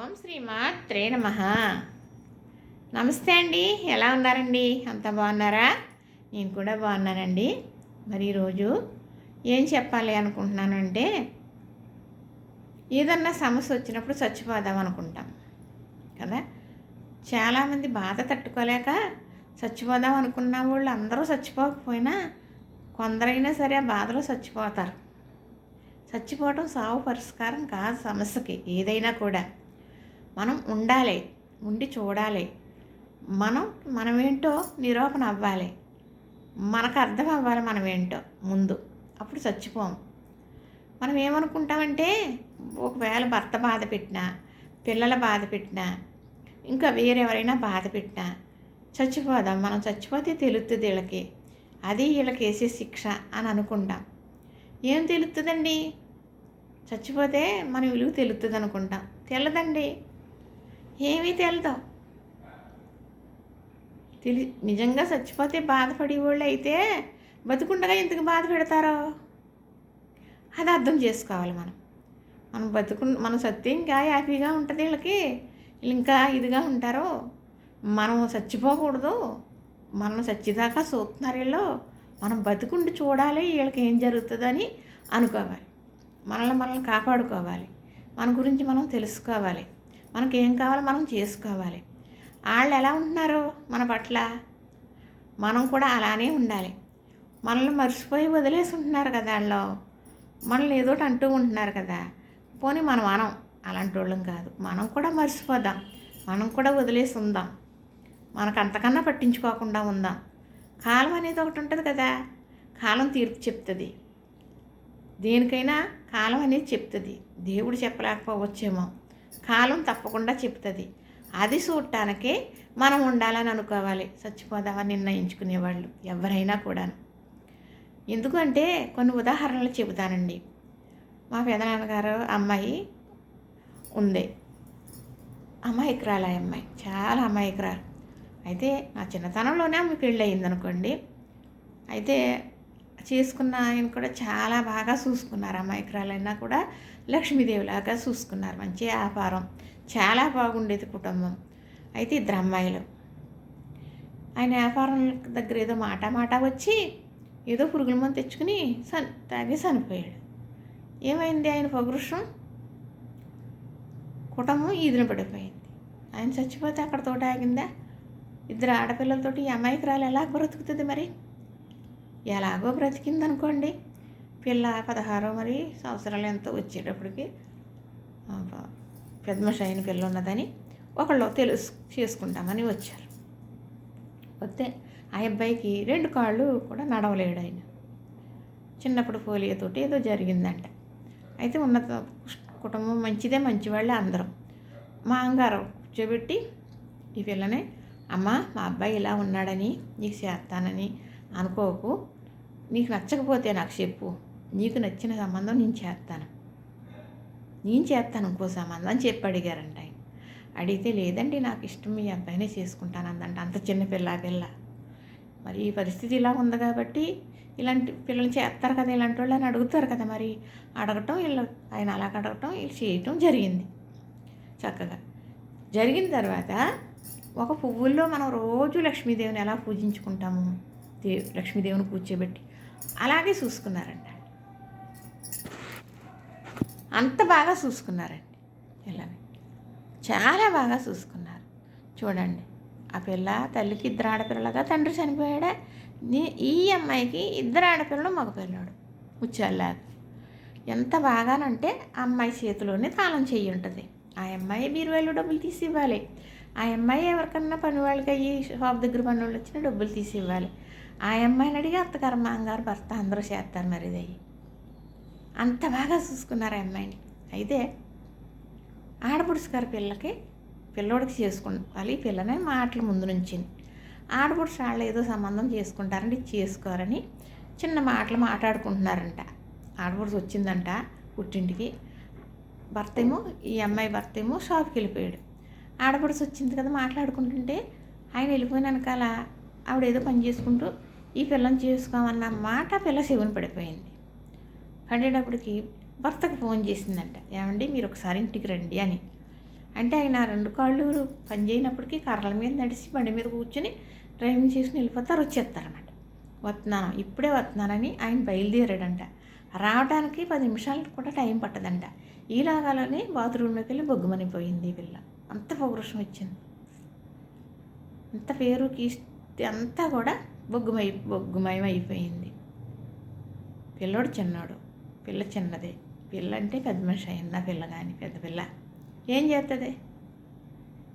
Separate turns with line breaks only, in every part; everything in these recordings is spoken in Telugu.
ఓం శ్రీ మాత్రే నమ. నమస్తే అండి ఎలా ఉన్నారండి? అంత బాగున్నారా? నేను కూడా బాగున్నానండి. మరి ఈరోజు ఏం చెప్పాలి అనుకుంటున్నానంటే ఏదన్నా సమస్య వచ్చినప్పుడు చచ్చిపోదాం అనుకుంటాం కదా? చాలామంది బాధ తట్టుకోలేక చచ్చిపోదాం అనుకున్న వాళ్ళు అందరూ చచ్చిపోకపోయినా కొందరైనా సరే ఆ బాధలో చచ్చిపోతారు చచ్చిపోవడం సావు పరిష్కారం కాదు సమస్యకి ఏదైనా కూడా. మనం ఉండాలి ఉండి చూడాలి. మనం మనమేంటో నిరూపణ అవ్వాలి. మనకు అర్థం అవ్వాలి మనం ఏంటో ముందు. అప్పుడు చచ్చిపోం. మనం ఏమనుకుంటామంటే ఒకవేళ భర్త బాధ పెట్టినా పిల్లల బాధ పెట్టినా ఇంకా వేరెవరైనా బాధ పెట్టినా చచ్చిపోదాం. మనం చచ్చిపోతే తెలుస్తుంది వీళ్ళకి. అది వీళ్ళకి వేసే శిక్ష అని అనుకుంటాం. ఏం తెలుస్తుందండి చచ్చిపోతే మన విలువ తెలుస్తుంది అనుకుంటాం. తెల్లదండి. ఏమీ తెలదు. తెలి నిజంగా చచ్చిపోతే బాధపడే వాళ్ళు అయితే బతుకుండగా ఎందుకు బాధ పెడతారో? అది అర్థం చేసుకోవాలి మనం. మనం బతుకు మనం సత్తే ఇంకా హ్యాపీగా ఉంటుంది వీళ్ళకి వీళ్ళు ఇంకా ఇదిగా ఉంటారు? మనం చచ్చిపోకూడదు. మనం చచ్చిదాకా చూస్తున్నారు వీళ్ళు. మనం బతుకుండి చూడాలి వీళ్ళకి ఏం జరుగుతుందని అనుకోవాలి. మనల్ని మనల్ని కాపాడుకోవాలి. మన గురించి మనం తెలుసుకోవాలి. మనకి ఏం కావాలో మనం చేసుకోవాలి. వాళ్ళు ఎలా ఉంటున్నారు మన పట్ల? మనం కూడా అలానే ఉండాలి. మనల్ని మర్చిపోయి వదిలేసి ఉంటున్నారు కదా వాళ్ళు మనల్ని ఏదో ఒకటి అంటూ ఉంటున్నారు కదా? పోనీ మనం మనం అలాంటి వాళ్ళం కాదు. మనం కూడా మర్చిపోదాం. మనం కూడా వదిలేసి ఉందాం. మనకు అంతకన్నా పట్టించుకోకుండా ఉందాం. కాలం అనేది ఒకటి ఉంటుంది కదా? కాలం తీర్పు చెప్తుంది. దేనికైనా కాలం అనేది చెప్తుంది. దేవుడు చెప్పలేకపోవచ్చేమో. కాలం తప్పకుండా చెప్తుంది అది చూడటానికే మనం ఉండాలని అనుకోవాలి. చచ్చిపోదామని నిర్ణయించుకునేవాళ్ళు ఎవరైనా కూడా ఎందుకంటే కొన్ని ఉదాహరణలు చెబుతానండి. మా పెదనాన్నగారు అమ్మాయి ఉంది. అమాయకురాలు ఆ అమ్మాయి. చాలా అమాయకురాలు. అయితే నా చిన్నతనంలోనే ఆమె పెళ్ళి అయింది అనుకోండి అయితే చేసుకున్న ఆయన కూడా చాలా బాగా చూసుకున్నారు. అమాయకురాలైనా కూడా లక్ష్మీదేవిలాగా చూసుకున్నారు. మంచి వ్యాపారం. చాలా బాగుండేది కుటుంబం. అయితే ఇద్దరు అమ్మాయిలు. ఆయన వ్యాపారం దగ్గర ఏదో మాట మాట వచ్చి ఏదో పురుగుల మందు తెచ్చుకుని సన్ తాగి చనిపోయాడు. ఏమైంది ఆయన పౌరుషం? కుటుంబం ఈదిన పడిపోయింది. ఆయన చచ్చిపోతే అక్కడ తోట ఆగిందా? ఇద్దరు ఆడపిల్లలతోటి ఈ అమాయకురాలు ఎలా బ్రతుకుతుంది మరి? ఎలాగో బ్రతికిందనుకోండి. పిల్ల పదహారో మరి సంవత్సరాలు ఎంతో వచ్చేటప్పటికి పెద్ద అయిన పిల్ల ఉన్నదని ఒకళ్ళు తెలుసు చేసుకుంటామని వచ్చారు. వస్తే ఆ అబ్బాయికి రెండు కాళ్ళు కూడా నడవలేడు ఆయన. చిన్నప్పుడు పోలియోతోటి ఏదో జరిగిందంట. అయితే ఉన్నత కుటుంబం మంచిదే మంచివాళ్ళే అందరం. మా అంగారు కూర్చోబెట్టి ఈ పిల్లని అమ్మ మా అబ్బాయి ఇలా ఉన్నాడని నీకు చేస్తానని అనుకోకు. నీకు నచ్చకపోతే నాకు చెప్పు. నీకు నచ్చిన సంబంధం నేను చేస్తాను నేను చేస్తాను ఇంకో సంబంధం అని చెప్పి అడిగారంట ఆయన. అడిగితే లేదండి నాకు ఇష్టం మీ అబ్బాయినే చేసుకుంటాను అందంట అంత చిన్న పిల్ల పిల్ల. మరి ఈ పరిస్థితి ఇలా ఉంది కాబట్టి ఇలాంటి పిల్లలు చేస్తారు కదా ఇలాంటి వాళ్ళు అని అడుగుతారు కదా మరి. అడగటం వీళ్ళు ఆయన అలా అడగటం వీళ్ళు చేయటం జరిగింది చక్కగా. జరిగిన తర్వాత ఒక పువ్వుల్లో మనం రోజు లక్ష్మీదేవిని ఎలా పూజించుకుంటాము? దే లక్ష్మీదేవిని కూర్చోబెట్టి అలాగే చూసుకున్నారంట. అంత బాగా చూసుకున్నారండి పిల్లని చాలా బాగా చూసుకున్నారు. చూడండి ఆ పిల్ల తల్లికి ఇద్దరు ఆడపిల్లలుగా తండ్రి చనిపోయాడే. ఈ అమ్మాయికి ఇద్దరు ఆడపిల్లలు మగపిల్లడు. ముచ్చాలాగా ఎంత బాగానంటే ఆ అమ్మాయి చేతిలోనే తాళం చెయ్యి ఉంటుంది. ఆ అమ్మాయి బీరువాళ్ళు డబ్బులు తీసి ఇవ్వాలి. ఆ అమ్మాయి ఎవరికన్నా పని వాళ్ళకి అయ్యి షాప్ దగ్గర పని వాళ్ళు వచ్చిన డబ్బులు తీసి ఇవ్వాలి. ఆ అమ్మాయిని అడిగి అత్తగారు మాంగారు భర్త అందరూ చేస్తారు మరి ఇది అయ్యి. అంత బాగా చూసుకున్నారు ఆ అమ్మాయిని. అయితే ఆడపడుచు గారి పిల్లకి పిల్లోడికి చేసుకుంటాలి పిల్లనే మాటలు ముందు నుంచింది ఆడపడుచు వాళ్ళు ఏదో సంబంధం చేసుకుంటారండి చేసుకోరని చిన్న మాటలు మాట్లాడుకుంటున్నారంట. ఆడపడుచు వచ్చిందంట పుట్టింటికి. భర్త ఏమో ఈ అమ్మాయి భర్త ఏమో షాప్కి వెళ్ళిపోయాడు. ఆడపడుచు వచ్చింది కదా మాట్లాడుకుంటుంటే ఆయన వెళ్ళిపోయిన వెనకాల ఆవిడ ఏదో పని చేసుకుంటూ ఈ పిల్లని చేసుకోమన్న మాట పిల్ల శివుని పడిపోయింది. పడేటప్పటికి భర్తకు ఫోన్ చేసిందంట. ఏమండి మీరు ఒకసారి ఇంటికి రండి అని. అంటే ఆయన రెండు కాళ్ళు పని చేయనప్పటికీ కర్రల మీద నడిచి బండి మీద కూర్చొని డ్రైవింగ్ చేసుకుని వెళ్ళిపోతారు వచ్చేస్తారనమాట వస్తున్నాను ఇప్పుడే వస్తున్నానని ఆయన బయలుదేరాడంట. రావడానికి పది నిమిషాలు కూడా టైం పట్టదంట. ఈలాగాలోనే బాత్రూంలోకి వెళ్ళి బొగ్గుమనిపోయింది ఈ పిల్ల. అంత పౌరుషం వచ్చింది. అంత పేరు కీస్తే అంతా కూడా బొగ్గుమై బొగ్గుమయం అయిపోయింది పిల్లోడు చిన్నాడు. పిల్ల చిన్నదే. పిల్ల అంటే పెద్ద మనిషి అయిందా. పిల్ల కానీ పెద్ద పిల్ల. ఏం చేస్తుంది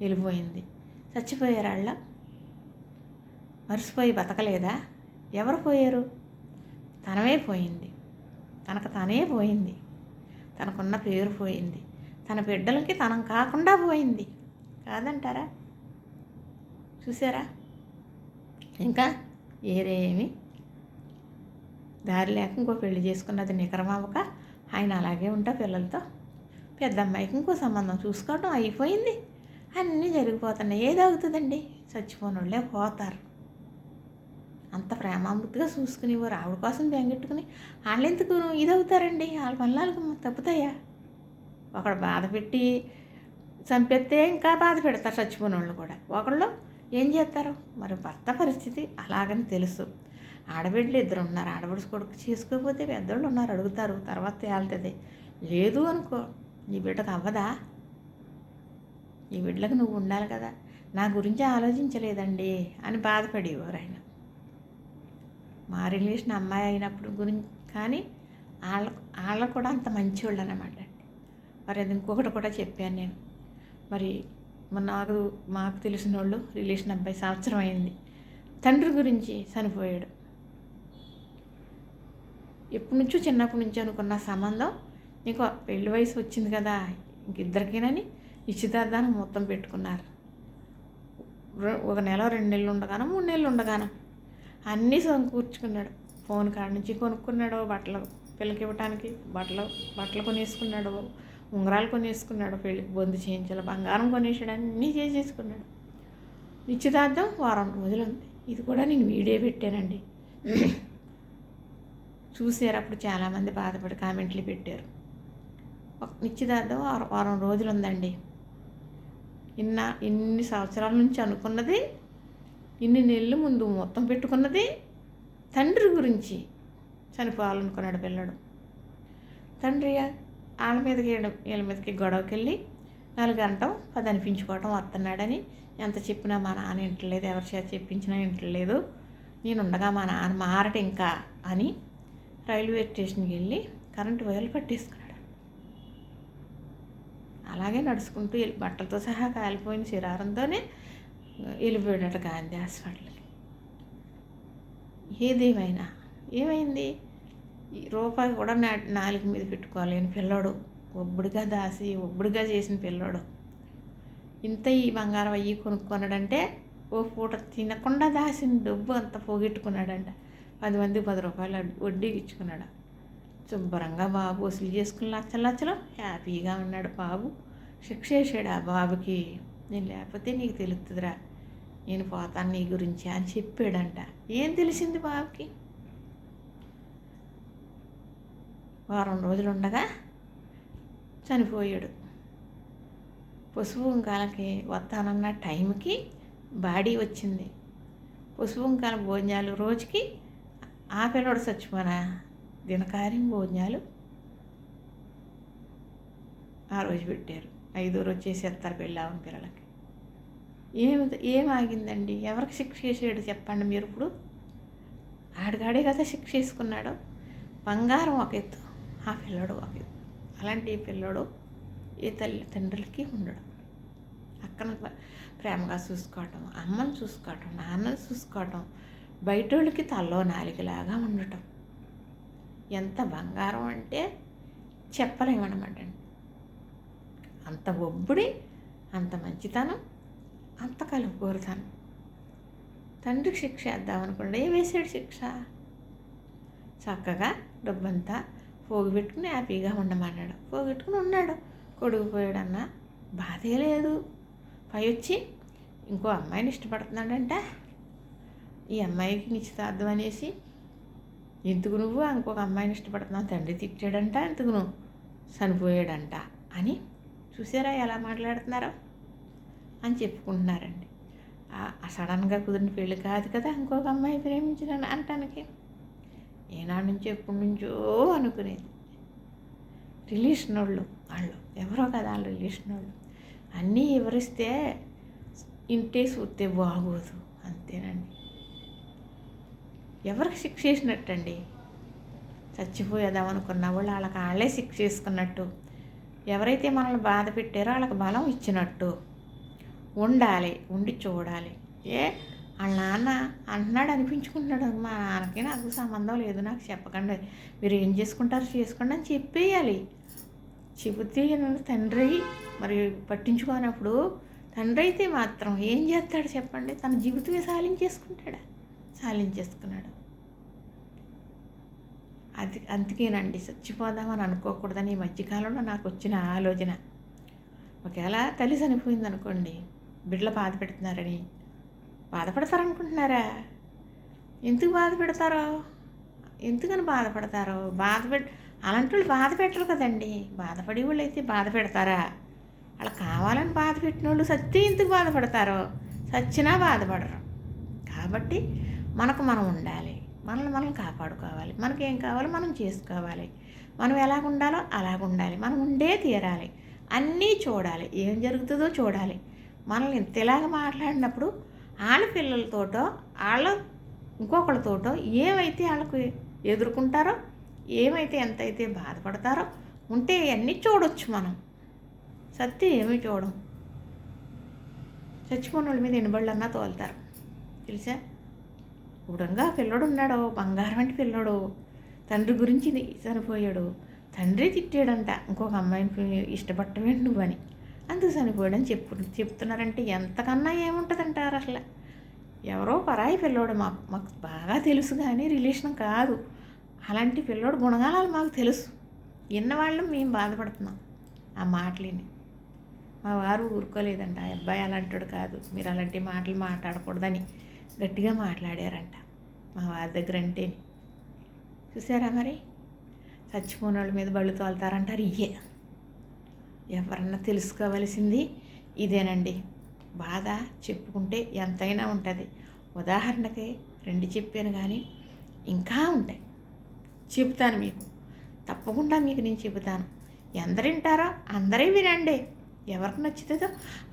వెళ్ళిపోయింది. చచ్చిపోయారాళ్ళ మరిసిపోయి బతకలేదా? ఎవరు పోయారు? తనమే పోయింది. తనకు తనే పోయింది. తనకున్న పేరు పోయింది. తన బిడ్డలకి తనం కాకుండా పోయింది. కాదంటారా? చూసారా? ఇంకా ఏరేమి దారి లేక ఇంకో పెళ్ళి చేసుకున్నది నికరమవ్వక ఆయన అలాగే ఉంటా పిల్లలతో. పెద్ద అమ్మాయికి ఇంకో సంబంధం చూసుకోవడం అయిపోయింది. అన్నీ జరిగిపోతున్నాయి. ఏది అవుతుందండి చచ్చిపోనోళ్ళే పోతారు. అంత ప్రేమామృతిగా చూసుకునేవారు ఆవిడ కోసం బెంగెట్టుకుని వాళ్ళు ఎందుకు ఇది అవుతారండి వాళ్ళ పనులకు తప్పుతాయా? ఒకడు బాధ పెట్టి చంపేస్తే ఇంకా బాధ పెడతారు చచ్చిపోయిన వాళ్ళు కూడా. ఒకళ్ళు ఏం చేస్తారు? మరి భర్త పరిస్థితి అలాగని తెలుసు. ఆడబిడ్డలు ఇద్దరు ఉన్నారు. ఆడబిడ్డ కొడుకు చేసుకోకపోతే పెద్దోళ్ళు ఉన్నారు అడుగుతారు. తర్వాత తేలుతుంది. లేదు అనుకో నీ బిడ్డకు అవ్వదా? నీ బిడ్డలకు నువ్వు ఉండాలి కదా. నా గురించి ఆలోచించలేదండి అని బాధపడేవారు ఆయన. మా రిలేషన్ అమ్మాయి అయినప్పుడు గురించి కానీ వాళ్ళ వాళ్ళకు కూడా అంత మంచివాళ్ళు అనమాట అండి. మరి అది ఇంకొకటి కూడా చెప్పాను నేను. మరి నాకు మాకు తెలిసిన వాళ్ళు రిలేషన్ అబ్బాయి సంవత్సరం అయింది. తండ్రి గురించి చనిపోయాడు. ఎప్పటి నుంచో చిన్నప్పటి నుంచి అనుకున్న సంబంధం. నీకు పెళ్ళి వయసు వచ్చింది కదా ఇంక నిశ్చితార్థాన్ని మొత్తం పెట్టుకున్నారు. ఒక నెల రెండు నెలలు ఉండగానో మూడు నెలలు ఉండగానో అన్నీ సమకూర్చుకున్నాడు. ఫోన్ కాడ నుంచి కొనుక్కున్నాడు బట్టలు పిల్లకి ఇవ్వటానికి బట్టలు బట్టలు కొనేసుకున్నాడు ఉంగరాలు కొనేసుకున్నాడు పెళ్ళికి బొందు చేయించాలి బంగారం కొనేసాడు అన్నీ చేసేసుకున్నాడు. నిశ్చితార్థం వారం రోజులు ఉంది. ఇది కూడా నేను వీడియో పెట్టానండి. చూసేటప్పుడు అప్పుడు చాలామంది బాధపడి కామెంట్లు పెట్టారు. ఒక నిశ్చితార్థం వారం వారం రోజులు ఉందండి ఇన్న ఇన్ని సంవత్సరాల నుంచి అనుకున్నది ఇన్ని నెలలు ముందు మొత్తం పెట్టుకున్నది తండ్రి గురించి చనిపోవాలనుకున్నాడు పిల్లడు. తండ్రి వాళ్ళ మీదకి వీళ్ళ మీదకి గొడవకి వెళ్ళి నాలుగు గంటం పది అనిపించుకోవటం వస్తున్నాడని ఎంత చెప్పినా మా నాన్న ఇంటలేదు ఎవరి చేత చెప్పించినా ఇంటలేదు నేను ఉండగా మా నాన్న మారట ఇంకా అని రైల్వే స్టేషన్కి వెళ్ళి కరెంటు వైర్లు పట్టేసుకున్నాడు. అలాగే నడుచుకుంటూ వెళ్ళి బట్టలతో సహా కాలిపోయిన శరీరంతోనే వెళ్ళిపోయాడట గాంధీ హాస్పిటల్కి. ఏదేమైనా ఏమైంది? రూపాయి కూడా నా నాలుగు మీద పెట్టుకోలేని పిల్లోడు. ఒబ్బడిగా దాసి ఒబ్బడిగా చేసిన పిల్లోడు. ఇంత ఈ బంగారం అయ్యి కొనుక్కున్నాడంటే ఓ పూట తినకుండా దాసిన డబ్బు అంత పోగొట్టుకున్నాడంట. పది మంది పది రూపాయలు వడ్డీ- వడ్డీకి ఇచ్చుకున్నాడు. శుభ్రంగా బాబు వసూలు చేసుకుని లచ్చలు లచ్చలు హ్యాపీగా ఉన్నాడు బాబు. శిక్ష వేసాడు ఆ బాబుకి? నేను లేకపోతే నీకు తెలుస్తుందిరా నేను పోతాను నీ గురించి అని చెప్పాడంట. ఏం తెలిసింది బాబుకి? వారం రోజులు ఉండగా చనిపోయాడు. పసుపు వస్తానన్న టైంకి బాడీ వచ్చింది. పశువుంకాల భోజనాలు రోజుకి ఆ పిల్లడు చచ్చిపోనా దినకార్యం భోజనాలు ఆ రోజు పెట్టారు ఐదో రోజు చేసేస్తారు పెళ్ళామని పిల్లలకి ఏమి ఏం ఆగిందండి ఎవరికి శిక్ష చేసాడు చెప్పండి మీరు ఇప్పుడు ఆడిగాడే కదా శిక్ష చేసుకున్నాడు బంగారం ఒక ఎత్తు ఆ పిల్లడు ఒక ఎత్తు అలాంటి పిల్లడు ఏ తల్లి తండ్రులకి ఉండడు అక్కన ప్రేమగా చూసుకోవటం అమ్మని చూసుకోవటం నాన్నని చూసుకోవటం బయటోళ్ళకి తల్లో నాలికలాగా ఉండటం. ఎంత బంగారం అంటే చెప్పలేమన్నమాట అండి అంత ఒబ్బుడి అంత మంచితనం అంత కలుపుకోరుతనం. తండ్రికి శిక్ష వేద్దామనుకోండి ఏ వేసాడు శిక్ష? చక్కగా డబ్బంతా పోగుపెట్టుకుని హ్యాపీగా ఉండమన్నాడు. పోగొట్టుకుని ఉన్నాడు. కొడుకు పోయాడన్న బాధే లేదు. పై వచ్చి ఇంకో అమ్మాయిని ఇష్టపడుతున్నాడంట. ఈ అమ్మాయికి నిశ్చితార్థం అనేసి ఎందుకు నువ్వు? ఇంకొక అమ్మాయిని ఇష్టపడుతున్నావు తండ్రి తిట్టాడంట ఎందుకు నువ్వు? చనిపోయాడంట అని చూసారా ఎలా మాట్లాడుతున్నారో? అని చెప్పుకుంటున్నారండి. సడన్గా కుదిరిన పెళ్ళి కాదు కదా ఇంకొక అమ్మాయి ప్రేమించిన అంటానికి ఏనాడు నుంచి ఎప్పటి నుంచో అనుకునేది. రిలేషన్ వాళ్ళు వాళ్ళు ఎవరో కదా వాళ్ళు రిలేషన్ వాళ్ళు అన్నీ వివరిస్తే ఇంటే చూస్తే బాగోదు అంతేనండి. ఎవరికి శిక్ష చేసినట్టండి? చచ్చిపోయేదాం అనుకున్న వాళ్ళు వాళ్ళకి వాళ్ళే శిక్ష చేసుకున్నట్టు ఎవరైతే మనల్ని బాధ పెట్టారో వాళ్ళకి బలం ఇచ్చినట్టు ఉండాలి ఉండి చూడాలి. ఏ వాళ్ళ నాన్న అంటున్నాడు అనిపించుకుంటున్నాడు మా నాన్నకి నాకు సంబంధం లేదు నాకు చెప్పకండి మీరు ఏం చేసుకుంటారో చేసుకోండి అని చెప్పేయాలి. చెబితే తండ్రి మరి పట్టించుకోనప్పుడు తండ్రి అయితే మాత్రం ఏం చేస్తాడు చెప్పండి? తన జీవితమే సాలించేసుకుంటాడా సాలించేసుకున్నాడు అది అందుకేనండి చచ్చిపోదామని అనుకోకూడదని ఈ మధ్యకాలంలో నాకు వచ్చిన ఆలోచన. ఒకవేళ తల్లి చనిపోయింది అనుకోండి బిడ్డలు బాధ పెడుతున్నారని బాధపడతారనుకుంటున్నారా? ఎందుకు బాధ పెడతారో? ఎందుకని బాధపడతారో బాధ పెట్ అలాంటి వాళ్ళు బాధ పెట్టరు కదండి. బాధపడే వాళ్ళు అయితే బాధ పెడతారా? వాళ్ళు కావాలని బాధ పెట్టిన వాళ్ళు సత్యం ఎందుకు బాధపడతారో? సచ్చినా బాధపడరు. కాబట్టి మనకు మనం ఉండాలి. మనల్ని మనం కాపాడుకోవాలి. మనకి ఏం కావాలో మనం చేసుకోవాలి. మనం ఎలాగ ఉండాలో అలాగ ఉండాలి. మనం ఉండే తీరాలి. అన్నీ చూడాలి. ఏం జరుగుతుందో చూడాలి. మనల్ని ఇంతలాగా మాట్లాడినప్పుడు వాళ్ళ పిల్లలతోటో వాళ్ళ ఇంకొకళ్ళతోటో ఏమైతే వాళ్ళకు ఎదుర్కొంటారో ఏమైతే ఎంతైతే బాధపడతారో ఉంటే అన్నీ చూడొచ్చు మనం. సత్యం ఏమీ చూడం. చచ్చిపోయిన వాళ్ళ మీద ఎనబళ్ళన్నా తోలుతారు. తెలుసా? ఉడంగా పిల్లడు ఉన్నాడు బంగారం అంటే పిల్లడు. తండ్రి గురించి చనిపోయాడు. తండ్రి తిట్టాడంట ఇంకొక అమ్మాయిని పి- ఇష్టపడటమేంటి నువ్వని? అందుకు చనిపోయాడని చెప్పు చెప్తున్నారంటే ఎంతకన్నా ఏముంటుందంటారు అసలు? ఎవరో పరాయి పిల్లోడు మాకు మాకు బాగా తెలుసు కానీ రిలేషన్ కాదు. అలాంటి పిల్లోడు గుణగాలాలు మాకు తెలుసు. విన్నవాళ్ళు మేము బాధపడుతున్నాం. ఆ మాటలేని. మా వారు ఊరుకోలేదంట ఆ అబ్బాయి అలాంటివాడు కాదు. మీరు అలాంటి మాటలు మాట్లాడకూడదని. గట్టిగా మాట్లాడారంట. మా వారి దగ్గర అంటే చూసారా మరి? చచ్చిపోయిన వాళ్ళ మీద బళ్ళు తోలుతారంటారు ఇయ్యే ఎవరన్నా తెలుసుకోవలసింది ఇదేనండి. బాధ చెప్పుకుంటే ఎంతైనా ఉంటుంది. ఉదాహరణకి రెండు చెప్పాను కానీ ఇంకా ఉంటాయి. చెబుతాను మీకు. తప్పకుండా మీకు నేను చెబుతాను. ఎందరు వింటారో అందరే వినండి. ఎవరికి నచ్చుతుందో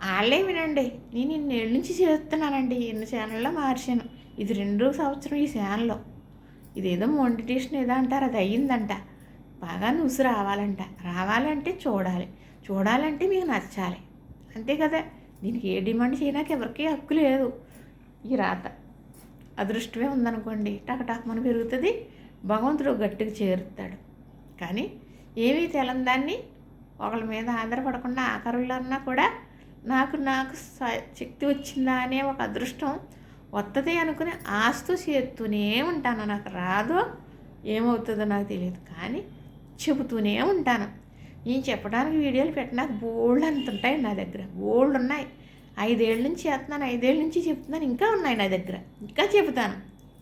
వాళ్ళే వినండి. నేను ఇన్నేళ్ళ నుంచి చేస్తున్నానండి. ఎన్ని ఛానల్లో మార్చాను. ఇది రెండో సంవత్సరం ఈ ఛానల్లో. ఇదేదో మోనిటేషన్ ఏదో అంటారు. అది అయ్యిందంట. బాగా న్యూస్ రావాలంట. రావాలంటే చూడాలి. చూడాలంటే మీకు నచ్చాలి. అంతే కదా? దీనికి ఏ డిమాండ్ చేయడానికి ఎవరికీ హక్కు లేదు. ఈ రాత. అదృష్టమే ఉందనుకోండి. టకటకమని పెరుగుతుంది. భగవంతుడు గట్టిగా చేరుతాడు. కానీ ఏమీ తెలందాన్ని ఒకళ్ళ మీద ఆధారపడకుండా ఆఖరుల్లో అన్నా కూడా నాకు నాకు స- శక్తి వచ్చిందా అనే ఒక అదృష్టం వస్తుంది అనుకుని ఆస్తూ చేస్తూనే ఉంటాను. నాకు రాదో ఏమవుతుందో నాకు తెలియదు. కానీ చెబుతూనే ఉంటాను. నేను చెప్పడానికి వీడియోలు పెట్టడానికి బోల్డ్ అంత ఉంటాయి నా దగ్గర. బోల్డ్ ఉన్నాయి. ఐదేళ్ళ నుంచి చేస్తున్నాను ఐదేళ్ళ నుంచి చెప్తున్నాను ఇంకా ఉన్నాయి నా దగ్గర. ఇంకా చెబుతాను.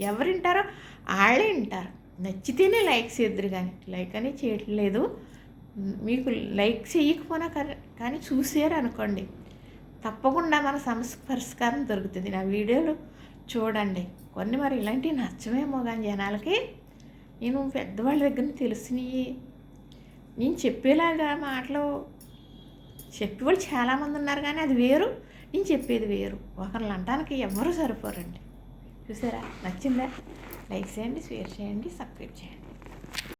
ఎవరు వింటారో వాళ్ళే వింటారు. నచ్చితేనే లైక్ చేద్దరు కానీ లైక్ అని చేయట్లేదు. మీకు లైక్ చేయకపోయినా కర- కానీ చూసారు అనుకోండి. తప్పకుండా మన సమస్య పరిష్కారం దొరుకుతుంది. నా వీడియోలు చూడండి. కొన్ని మరి ఇలాంటివి నచ్చమేమో కానీ జనాలకి నేను పెద్దవాళ్ళ దగ్గర తెలిసినవి నేను చెప్పేలాగా మాటలు చెప్పేవాళ్ళు చాలామంది ఉన్నారు కానీ అది వేరు. నేను చెప్పేది వేరు. ఒకరిని అంటానికి ఎవ్వరూ సరిపోరండి. చూసారా? నచ్చిందా? లైక్ చేయండి షేర్ చేయండి సబ్స్క్రైబ్ చేయండి.